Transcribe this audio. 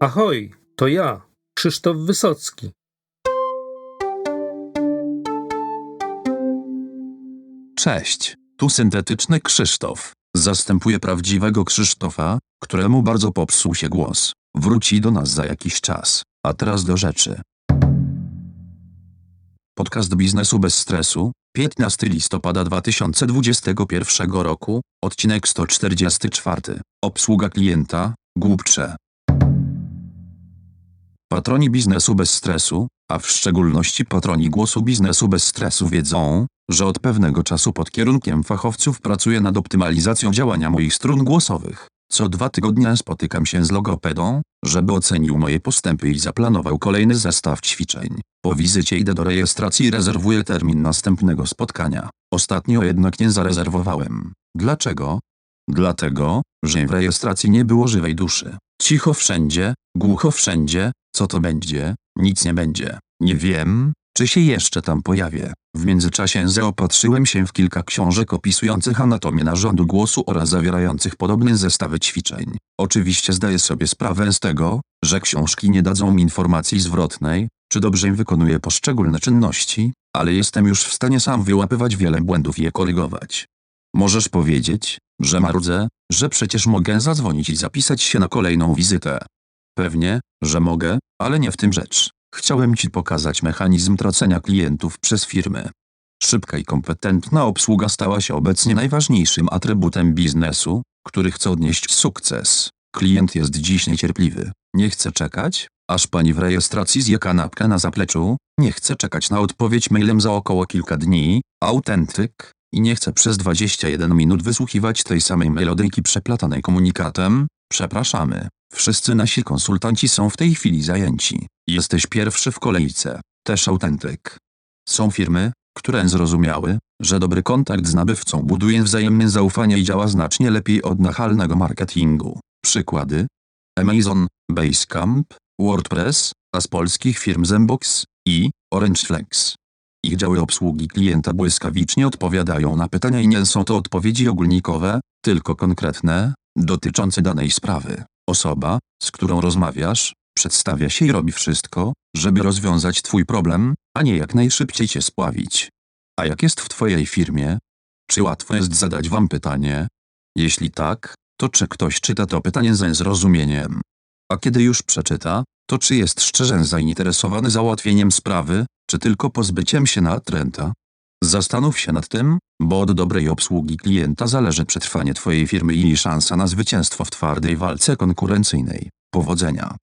Ahoj, to ja, Krzysztof Wysocki. Cześć, tu syntetyczny Krzysztof. Zastępuję prawdziwego Krzysztofa, któremu bardzo popsuł się głos. Wróci do nas za jakiś czas. A teraz do rzeczy. Podcast biznesu bez stresu, 15 listopada 2021 roku, odcinek 144. Obsługa klienta, głupcze. Patroni biznesu bez stresu, a w szczególności patroni głosu biznesu bez stresu wiedzą, że od pewnego czasu pod kierunkiem fachowców pracuję nad optymalizacją działania moich strun głosowych. Co dwa tygodnie spotykam się z logopedą, żeby ocenił moje postępy i zaplanował kolejny zestaw ćwiczeń. Po wizycie idę do rejestracji i rezerwuję termin następnego spotkania. Ostatnio jednak nie zarezerwowałem. Dlaczego? Dlatego, że w rejestracji nie było żywej duszy. Cicho wszędzie, głucho wszędzie, co to będzie? Nic nie będzie. Nie wiem, czy się jeszcze tam pojawię. W międzyczasie zaopatrzyłem się w kilka książek opisujących anatomię narządu głosu oraz zawierających podobne zestawy ćwiczeń. Oczywiście zdaję sobie sprawę z tego, że książki nie dadzą mi informacji zwrotnej, czy dobrze wykonuję poszczególne czynności, ale jestem już w stanie sam wyłapywać wiele błędów i je korygować. Możesz powiedzieć, że marudzę, że przecież mogę zadzwonić i zapisać się na kolejną wizytę. Pewnie, że mogę, ale nie w tym rzecz. Chciałem Ci pokazać mechanizm tracenia klientów przez firmy. Szybka i kompetentna obsługa stała się obecnie najważniejszym atrybutem biznesu, który chce odnieść sukces. Klient jest dziś niecierpliwy. Nie chce czekać, aż pani w rejestracji zje kanapkę na zapleczu, nie chce czekać na odpowiedź mailem za około kilka dni, autentyk, i nie chce przez 21 minut wysłuchiwać tej samej melodyjki przeplatanej komunikatem, przepraszamy, wszyscy nasi konsultanci są w tej chwili zajęci. Jesteś pierwszy w kolejce, też autentyk. Są firmy, które zrozumiały, że dobry kontakt z nabywcą buduje wzajemne zaufanie i działa znacznie lepiej od nachalnego marketingu. Przykłady? Amazon, Basecamp, WordPress, a z polskich firm Zembox i OrangeFlex. Ich działy obsługi klienta błyskawicznie odpowiadają na pytania i nie są to odpowiedzi ogólnikowe, tylko konkretne, dotyczące danej sprawy. Osoba, z którą rozmawiasz, przedstawia się i robi wszystko, żeby rozwiązać Twój problem, a nie jak najszybciej Cię spławić. A jak jest w Twojej firmie? Czy łatwo jest zadać Wam pytanie? Jeśli tak, to czy ktoś czyta to pytanie ze zrozumieniem? A kiedy już przeczyta, to czy jest szczerze zainteresowany załatwieniem sprawy, czy tylko pozbyciem się natręta? Zastanów się nad tym, bo od dobrej obsługi klienta zależy przetrwanie Twojej firmy i szansa na zwycięstwo w twardej walce konkurencyjnej. Powodzenia!